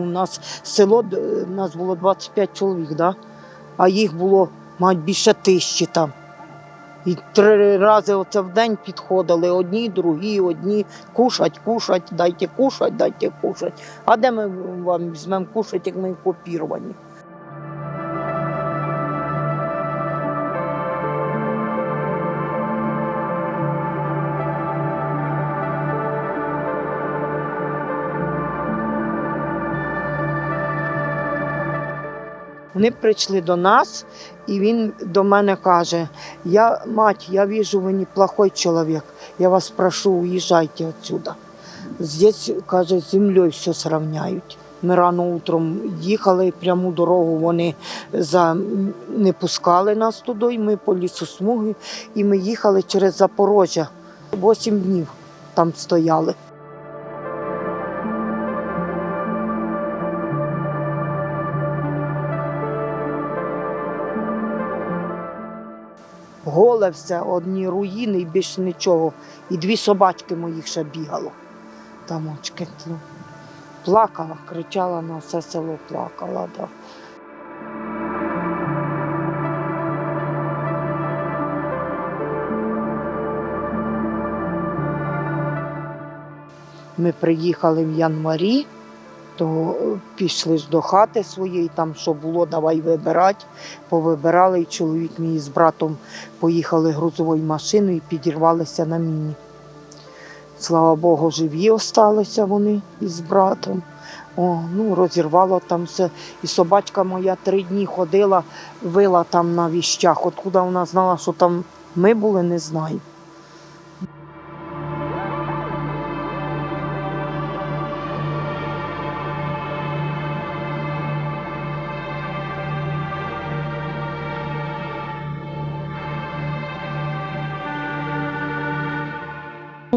нас село, у нас було 25 чоловік, да? а їх було, мабуть, більше тисячі там. І три рази оце в день підходили одні, другі, одні кушать, кушать, дайте кушать, дайте кушать. А де ми вам візьмемо кушать, як ми окупіровані? Вони прийшли до нас, і він до мене каже: Я, мать, я вижу, ви неплохой чоловік. Я вас прошу, уїжджайте отсюда. Здесь, каже, з землею все сравняють. Ми рано утром їхали пряму дорогу, вони за... не пускали нас туди, і ми по лісосмуги, і ми їхали через Запорожжя. Вісім днів там стояли. Голе все, одні руїни і більше нічого. І дві собачки моїх ще бігало. Там очки. ну, Плакала, кричала на все село, плакала. Да. Ми приїхали в январі, то е, пішли ж до хати своєї, там що було, давай вибирати. Повибирали, і чоловік мій з братом поїхали грузовою машиною і підірвалися на міні. Слава Богу, живі осталися вони із братом. О, ну, розірвало там все. І собачка моя три дні ходила, вила там на віщах. Откуда вона знала, що там ми були, не знаю.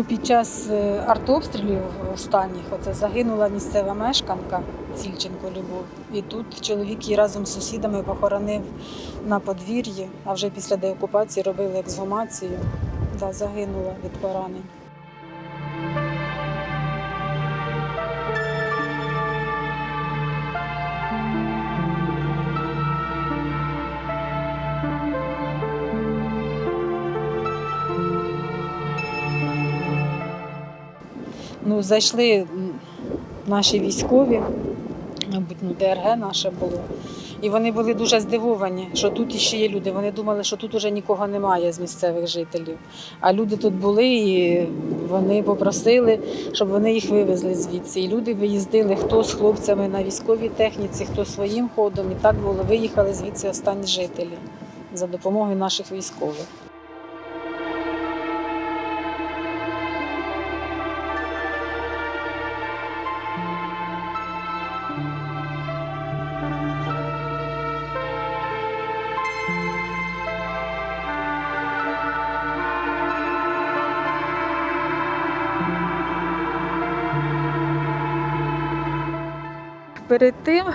Під час е, артобстрілів останніх оце загинула місцева мешканка Цільченко Любов. І тут чоловік її разом з сусідами похоронив на подвір'ї, а вже після деокупації робили ексгумацію. Да, загинула від поранень. Ну, зайшли наші військові, мабуть, ну, ДРГ наше було. І вони були дуже здивовані, що тут іще є люди. Вони думали, що тут уже нікого немає з місцевих жителів. А люди тут були і вони попросили, щоб вони їх вивезли звідси. І люди виїздили хто з хлопцями на військовій техніці, хто своїм ходом. І так було. Виїхали звідси останні жителі за допомогою наших військових. Перед тим,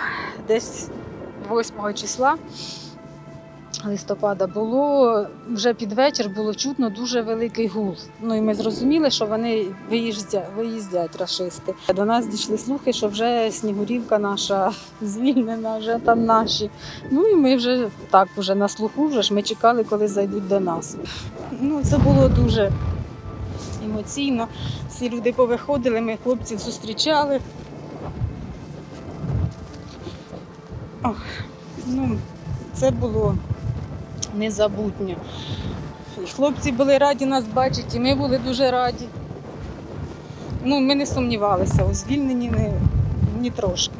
десь 8 числа листопада, було вже під вечір було чутно дуже великий гул. Ну і ми зрозуміли, що вони виїздять, виїздять рашисти. До нас дійшли слухи, що вже Снігурівка наша звільнена, вже там наші. Ну і ми вже так, вже на слуху, вже ж ми чекали, коли зайдуть до нас. Ну, це було дуже емоційно. Всі люди повиходили, ми хлопців зустрічали. Ох, ну, це було незабутньо. І хлопці були раді нас бачити, і ми були дуже раді. Ну, ми не сумнівалися у звільненні ні, ні трошки.